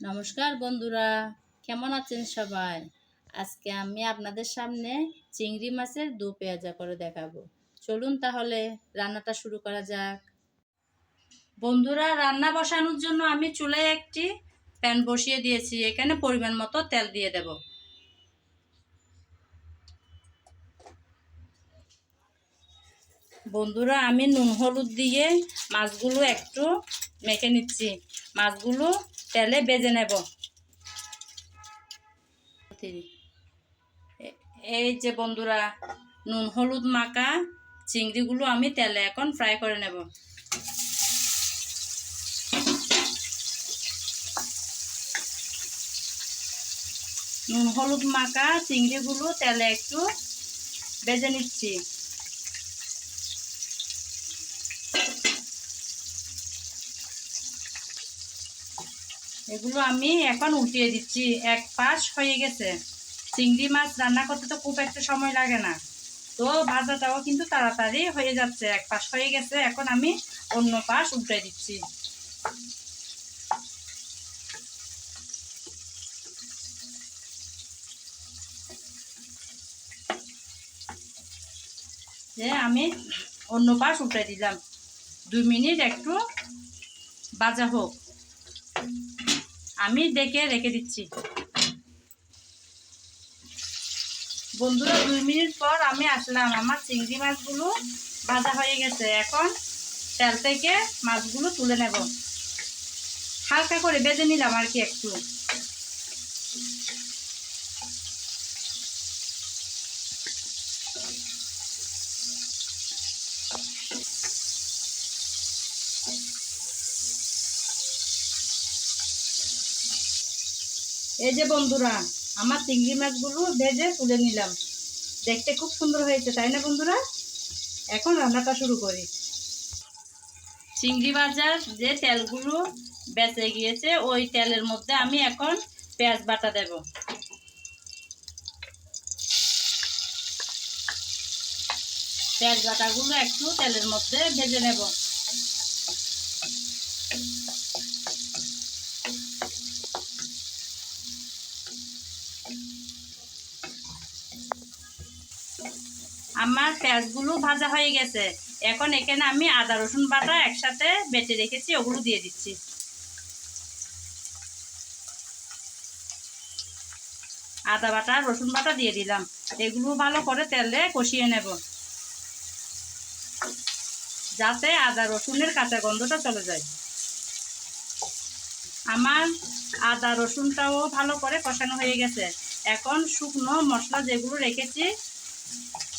নমস্কার বন্ধুরা, কেমন আছেন সবাই? আজকে আমি আপনাদের সামনে চিংড়ি মাছের দু পেঁয়াজা করে দেখাবো। চলুন তাহলে রান্নাটা শুরু করা যাক। বন্ধুরা, রান্না বসানোর জন্য আমি চুলায় একটি প্যান বসিয়ে দিয়েছি। এখানে পরিমাণ মতো তেল দিয়ে দেব। বন্ধুরা, আমি নুন হলুদ দিয়ে মাছগুলো একটু মেখে নিচ্ছি। মাছগুলো তেলে বেজে নেব। এই যে বন্ধুরা, নুন হলুদ মাখা চিংড়িগুলো আমি তেলে এখন ফ্রাই করে নেব। নুন হলুদ মাখা চিংড়িগুলো তেলে একটু বেজে নিচ্ছি। এগুলো আমি এখন উঠিয়ে দিচ্ছি। এক পাশ হয়ে গেছে। চিংড়ি মাছ রান্না করতে তো খুব একটা সময় লাগে না। তো ভাজাটাও কিন্তু তাড়াতাড়ি হয়ে যাচ্ছে। এক পাশ হয়ে গেছে। এখন আমি অন্য পাশ উল্টে দিচ্ছি। আমি অন্য পাশ উল্টে দিলাম। দুই মিনিট একটু ভাজা হোক। আমি ডেকে রেখে দিচ্ছি। বন্ধুরা, দুই মিনিট পর আমি আসলাম। আমার চিংড়ি মাছগুলো ভাজা হয়ে গেছে। এখন তেল থেকে মাছগুলো তুলে নেব। হালকা করে বেজে নিলাম আর কি একটু। এই যে বন্ধুরা, আমার চিংড়ি মাছগুলো ভেজে তুলে নিলাম। দেখতে খুব সুন্দর হয়েছে, তাই না বন্ধুরা? এখন রান্নাটা শুরু করি। চিংড়ি ভাজার যে তেলগুলো বেঁচে গিয়েছে, ওই তেলের মধ্যে আমি এখন পেঁয়াজ বাটা দেব। পেঁয়াজ বাটাগুলো একটু তেলের মধ্যে ভেজে নেব। আমার পেঁয়াজগুলো ভাজা হয়ে গেছে। এখন এখানে আমি আদা, রসুন বাটা একসাথে বেটে রেখেছি, ওগুলো দিয়ে দিচ্ছি। আদা বাটা, রসুন বাটা দিয়ে দিলাম। এগুলো ভালো করে তেলে কষিয়ে নেব। যাতে আদা, রসুনের কাঁচা গন্ধটা চলে যায়। আমার আদা, রসুনটাও ভালো করে কষানো হয়ে গেছে। এখন শুকনো মশলা যেগুলো রেখেছি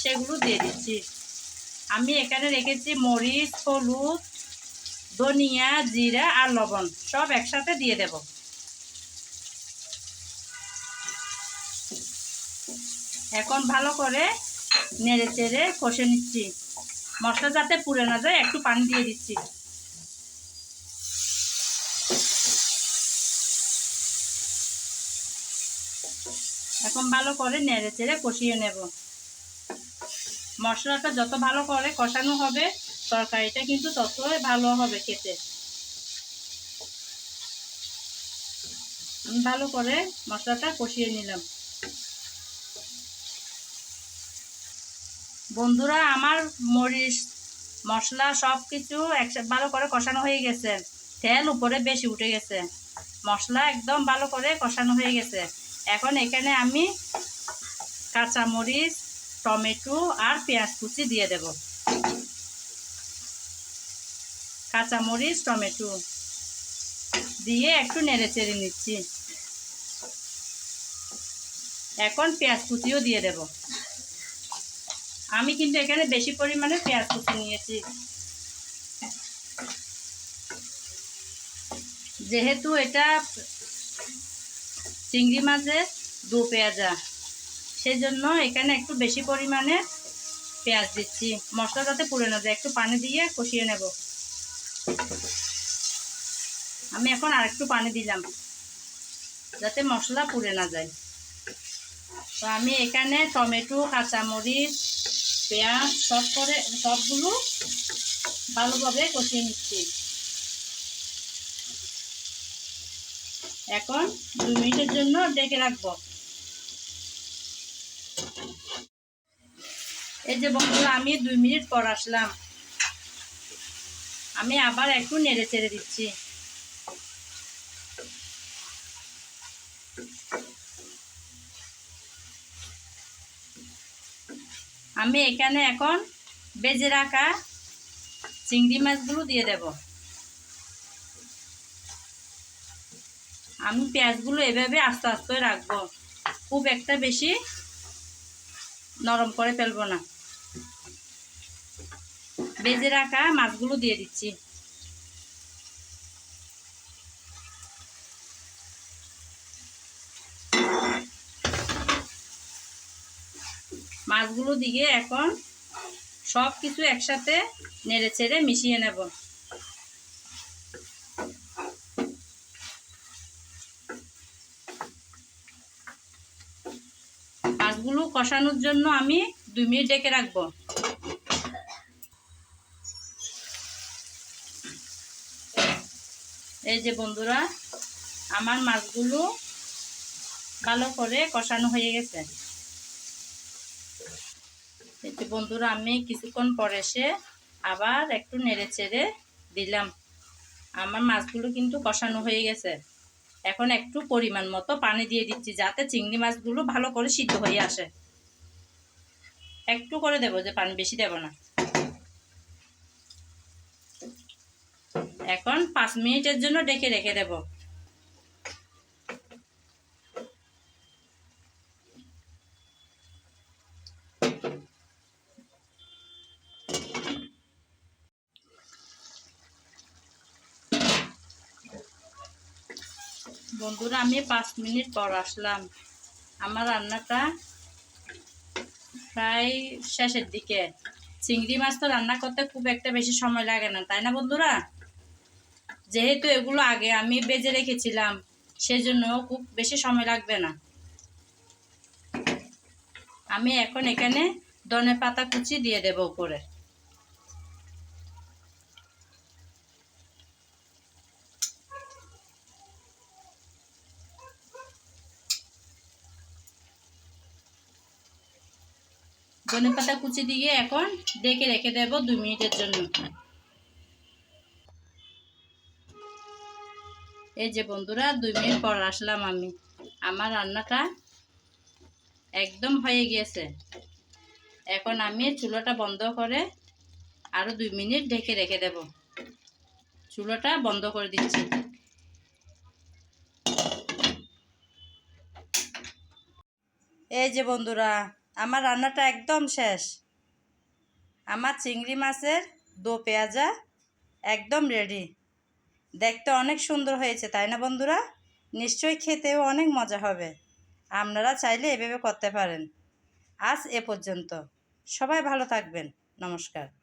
সেগুলো দিয়ে দিচ্ছি। আমি এখানে রেখেছি মরিচ, হলুদ, ধনিয়া, জিরা আর লবণ। সব একসাথে দিয়ে দেব। এখন ভালো করে নেড়ে চেড়ে কষে নিচ্ছি। মশলা যাতে পুড়ে না যায়, একটু পানি দিয়ে দিচ্ছি। এখন ভালো করে নেড়ে চেড়ে কষিয়ে নেব। মশলাটা যত ভালো করে কষানো হবে, তরকারিটা কিন্তু ততই ভালো হবে খেতে। ভালো করে মশলাটা কষিয়ে নিলাম। বন্ধুরা, আমার মরিচ, মশলা সব কিছু একসাথে ভালো করে কষানো হয়ে গেছে। তেল উপরে বেশি উঠে গেছে। মশলা একদম ভালো করে কষানো হয়ে গেছে। এখন এখানে আমি কাঁচামরিচ টমেটো আর পেঁয়াজ কুচি দিয়ে দেব। কাঁচামরিচ, টমেটো দিয়ে একটু নেড়ে চেড়ে নিচ্ছি। এখন পেঁয়াজ কুচিও দিয়ে দেব। আমি কিন্তু এখানে বেশি পরিমাণে পেঁয়াজ কুচি নিয়েছি। যেহেতু এটা চিংড়ি মাছের দু পেঁয়াজা সেই জন্য এখানে একটু বেশি পরিমাণে পেঁয়াজ দিচ্ছি। মশলা যাতে পুড়ে না যায়, একটু পানি দিয়ে কষিয়ে নেব। আমি এখন আর একটু পানি দিলাম, যাতে মশলা পুড়ে না যায়। তো আমি এখানে টমেটো, কাঁচামরিচ, পেঁয়াজ সব করে, সবগুলো ভালোভাবে কষিয়ে নিচ্ছি। এখন দু মিনিটের জন্য ডেকে রাখব। এই যে বন্ধুরা, আমি দুই মিনিট পর আসলাম। আমি আবার একটু নেড়ে চেড়ে দিচ্ছি। আমি এখানে এখন বেজে রাখা চিংড়ি মাছগুলো দিয়ে দেব। আমি পেঁয়াজগুলো এভাবে আস্তে আস্তে রাখব। খুব একটা বেশি নরম করে ফেলব না। বেজে রাখা মাছগুলো দিয়ে দিচ্ছি। মাছগুলো দিয়ে এখন সব কিছু একসাথে নেড়ে চেড়ে মিশিয়ে নেব। মাছগুলো কষানোর জন্য আমি দুই মিনিট ডেকে রাখব। এই যে বন্ধুরা, আমার মাছগুলো ভালো করে কষানো হয়ে গেছে। এই যে বন্ধুরা, আমি কিছুক্ষণ পর এসে আবার একটু নেড়ে চেড়ে দিলাম। আমার মাছগুলো কিন্তু কষানো হয়ে গেছে। এখন একটু পরিমাণ মতো পানি দিয়ে দিচ্ছি, যাতে চিংড়ি মাছগুলো ভালো করে সিদ্ধ হয়ে আসে। একটু করে দেবো, যে পানি বেশি দেব না। এখন পাঁচ মিনিটের জন্য ডেকে রেখে দেব। বন্ধুরা, আমি পাঁচ মিনিট পর আসলাম। আমার রান্নাটা প্রায় শেষের দিকে। চিংড়ি মাছ তো রান্না করতে খুব একটা বেশি সময় লাগে না, তাই না বন্ধুরা? যেহেতু এগুলো আগে আমি বেজে রেখেছিলাম, সেজন্য খুব বেশি সময় লাগবে না। আমি এখন এখানে ধনে পাতা কুচি দিয়ে দেবো উপরে। ধনে পাতা কুচি দিয়ে এখন ডেকে রেখে দেব দুই মিনিটের জন্য। এই যে বন্ধুরা, দুই মিনিট পর আসলাম আমি। আমার রান্নাটা একদম হয়ে গিয়েছে। এখন আমি চুলোটা বন্ধ করে আরও দুই মিনিট ঢেকে রেখে দেব। চুলোটা বন্ধ করে দিচ্ছি। এই যে বন্ধুরা আমার রান্নাটা একদম শেষ। আমার চিংড়ি মাছের দো পেঁয়াজা একদম রেডি দেখতে অনেক সুন্দর হয়েছে, তাই না বন্ধুরা? নিশ্চয়ই খেতেও অনেক মজা হবে। আপনারা চাইলে এভাবে করতে পারেন। আজ এ পর্যন্ত। সবাই ভালো থাকবেন। নমস্কার।